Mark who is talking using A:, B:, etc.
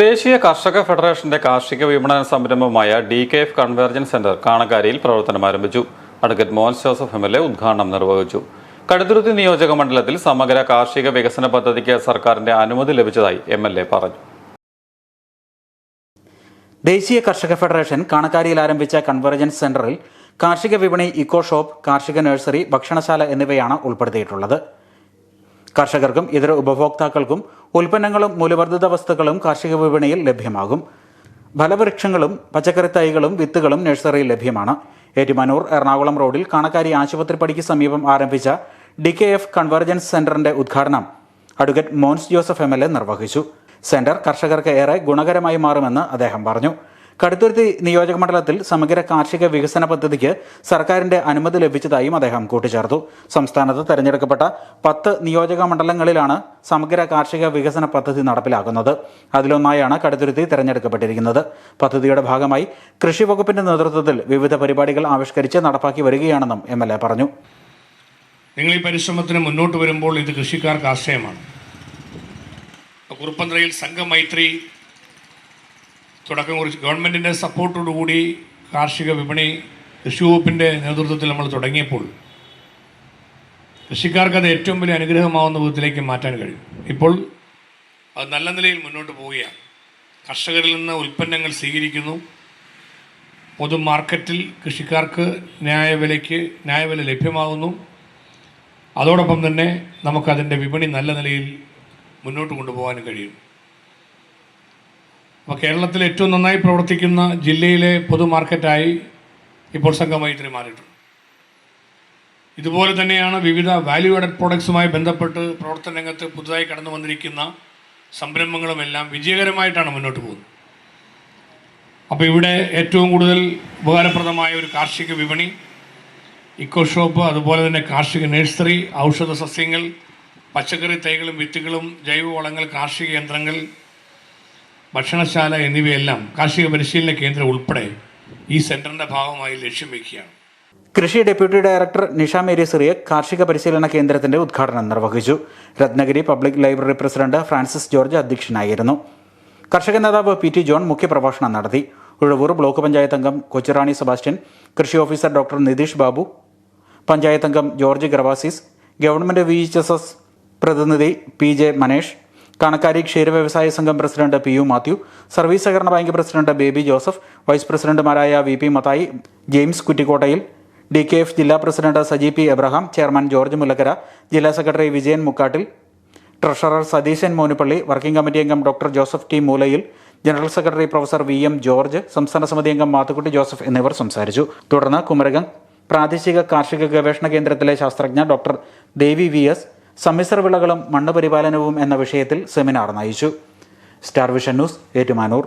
A: ദേശീയ കർഷക ഫെഡറേഷന്റെ കാർഷിക വിപണന സംരംഭമായ D K F convergence centre കാണക്കാരിയിൽ പ്രവർത്തനം ആരംഭിച്ചു. Advocate Mohan Joseph M L A ഉദ്ഘാടനം നിർവഹിച്ചു. കടുത്തുരുത്തി നിയോജക മണ്ഡലത്തിൽ സമഗ്ര കാർഷിക വികസന പദ്ധതിക്ക് സർക്കാരിന്റെ അനുമതി ലഭിച്ചതായി എം എൽ എ പറഞ്ഞു.
B: ദേശീയ കർഷക ഫെഡറേഷൻ കാണക്കാരിയിൽ ആരംഭിച്ച കൺവേർജൻസ് സെന്ററിൽ കാർഷിക വിപണി ഇക്കോ ഷോപ്പ് കാർഷിക നഴ്സറി ഭക്ഷണശാല എന്നിവയാണ് ഉൾപ്പെടുത്തിയിട്ടുള്ളത്. കർഷകർക്കും ഇതര ഉപഭോക്താക്കൾക്കും ഉൽപ്പന്നങ്ങളും മൂല്യവർദ്ധിത വസ്തുക്കളും കാർഷിക വിപണിയിൽ ലഭ്യമാകും. ഫലവൃക്ഷങ്ങളും പച്ചക്കറി തൈകളും വിത്തുകളും നഴ്സറിയിൽ ലഭ്യമാണ്. ഏറ്റുമാനൂർ എറണാകുളം റോഡിൽ കാണക്കാരി ആശുപത്രിപ്പടിക്ക് സമീപം ആരംഭിച്ച ഡി കെ എഫ് കൺവർജൻസ് സെന്ററിന്റെ ഉദ്ഘാടനം അഡ്വക്കേറ്റ് മോൻസ് ജോസഫ് എ നിർവഹിച്ചു. സെന്റർ കർഷകർക്ക് ഏറെ ഗുണകരമായി മാറുമെന്ന് അദ്ദേഹം പറഞ്ഞു. കടുത്തുരുത്തി നിയോജക മണ്ഡലത്തിൽ സമഗ്ര കാർഷിക വികസന പദ്ധതിക്ക് സർക്കാരിന്റെ അനുമതി ലഭിച്ചതായും അദ്ദേഹം കൂട്ടിച്ചേർത്തു. സംസ്ഥാനത്ത് തെരഞ്ഞെടുക്കപ്പെട്ട പത്ത് നിയോജക മണ്ഡലങ്ങളിലാണ് സമഗ്ര കാർഷിക വികസന പദ്ധതി നടപ്പിലാക്കുന്നത്. അതിലൊന്നായാണ് കടുത്തുരുത്തി തെരഞ്ഞെടുക്കപ്പെട്ടിരിക്കുന്നത്. പദ്ധതിയുടെ ഭാഗമായി കൃഷി വകുപ്പിന്റെ നേതൃത്വത്തിൽ വിവിധ പരിപാടികൾ ആവിഷ്കരിച്ച് നടപ്പാക്കി വരികയാണെന്നും എം എൽ എ പറഞ്ഞു.
C: നിങ്ങൾ ഈ പരിശ്രമത്തിന് മുന്നോട്ട് വരുമ്പോൾ ഇത് കൃഷിക്കാർക്ക് ആശ്രയമാണ്. കുറുപ്പന്തറയിൽ സംഘമൈത്രി തുടക്കം കുറിച്ച് ഗവൺമെന്റിന്റെ സപ്പോർട്ടോടുകൂടി കാർഷിക വിപണി കൃഷി വകുപ്പിന്റെ നേതൃത്വത്തിൽ നമ്മൾ തുടങ്ങിയപ്പോൾ കൃഷിക്കാർക്ക് അത് ഏറ്റവും വലിയ അനുഗ്രഹമാവുന്ന വിധത്തിലേക്ക് മാറ്റാൻ കഴിയും. ഇപ്പോൾ അത് നല്ല നിലയിൽ മുന്നോട്ട് പോവുകയാണ്. കർഷകരിൽ നിന്ന് ഉൽപ്പന്നങ്ങൾ സ്വീകരിക്കുന്നു. പൊതു മാർക്കറ്റിൽ കൃഷിക്കാർക്ക് ന്യായവിലയ്ക്ക് ന്യായവില ലഭ്യമാകുന്നു. അതോടൊപ്പം തന്നെ നമുക്കതിന്റെ വിപണി നല്ല നിലയിൽ മുന്നോട്ട് കൊണ്ടുപോകാനും കഴിയും. അപ്പോൾ കേരളത്തിൽ ഏറ്റവും നന്നായി പ്രവർത്തിക്കുന്ന ജില്ലയിലെ പൊതു മാർക്കറ്റായി ഇപ്പോൾ സംഘമൈത്രി മാറിയിട്ടുണ്ട്. ഇതുപോലെ തന്നെയാണ് വിവിധ വാല്യൂ ആഡഡ് പ്രോഡക്ട്സുമായി ബന്ധപ്പെട്ട് പ്രവർത്തന രംഗത്ത് പുതുതായി കടന്നു വന്നിരിക്കുന്ന സംരംഭങ്ങളുമെല്ലാം വിജയകരമായിട്ടാണ് മുന്നോട്ട് പോകുന്നത്. അപ്പോൾ ഇവിടെ ഏറ്റവും കൂടുതൽ ഉപകാരപ്രദമായ ഒരു കാർഷിക വിപണി ഇക്കോ ഷോപ്പ് അതുപോലെ തന്നെ കാർഷിക നഴ്സറി ഔഷധ സസ്യങ്ങൾ പച്ചക്കറി തൈകളും വിത്തുകളും ജൈവവളങ്ങൾ കാർഷിക യന്ത്രങ്ങൾ ഭക്ഷണശാല എന്നിവയെല്ലാം കാർഷിക പരിശീലന കേന്ദ്രം ഉൾപ്പെടെ ഈ സെന്ററിന്റെ ഭാഗമായി ലക്ഷ്യം വയ്ക്കുകയാണ്
B: കൃഷി deputy director Nisha Mary Syria കാർഷിക പരിശീലന കേന്ദ്രത്തിന്റെ ഉദ്ഘാടനം നിർവഹിച്ചു. Ratnagiri public library president Francis George അധ്യക്ഷനായിരുന്നു. കർഷക നേതാവ് പി ടി ജോൺ മുഖ്യപ്രഭാഷണം നടത്തി. ഉഴവൂർ ബ്ലോക്ക് പഞ്ചായത്ത് അംഗം കൊച്ചിറാണി സെബാസ്റ്റ്യൻ കൃഷി ഓഫീസർ ഡോക്ടർ നിതീഷ് ബാബു പഞ്ചായത്ത് അംഗം George ഗ്രവാസിസ് government V H S S പ്രതിനിധി പി ജെ മനേഷ് കണക്കാരി ക്ഷീര വ്യവസായ സംഘം president P U Mathew service സഹകരണ bank president Baby Joseph vice പ്രസിഡന്റുമാരായ V P Mathai James Kuttikkottayil D K F ജില്ലാ president Saji P Abraham chairman George Mullakkara ജില്ലാ secretary Vijayan Mukkattil treasurer Satheesan Monuppally working committee അംഗം doctor Joseph T Moolayil general secretary professor V M George സംസ്ഥാന സമിതി അംഗം Mathukutty Joseph എന്നിവർ സംസാരിച്ചു. തുടർന്ന് കുമരകം പ്രാദേശിക കാർഷിക ഗവേഷണ കേന്ദ്രത്തിലെ ശാസ്ത്രജ്ഞ ഡോക്ടർ ദേവി വി എസ് സമ്മിശ്ര വിളകളും മണ്ണ് പരിപാലനവും എന്ന വിഷയത്തിൽ സെമിനാർ നയിച്ചു. Star vision news Ettumanoor.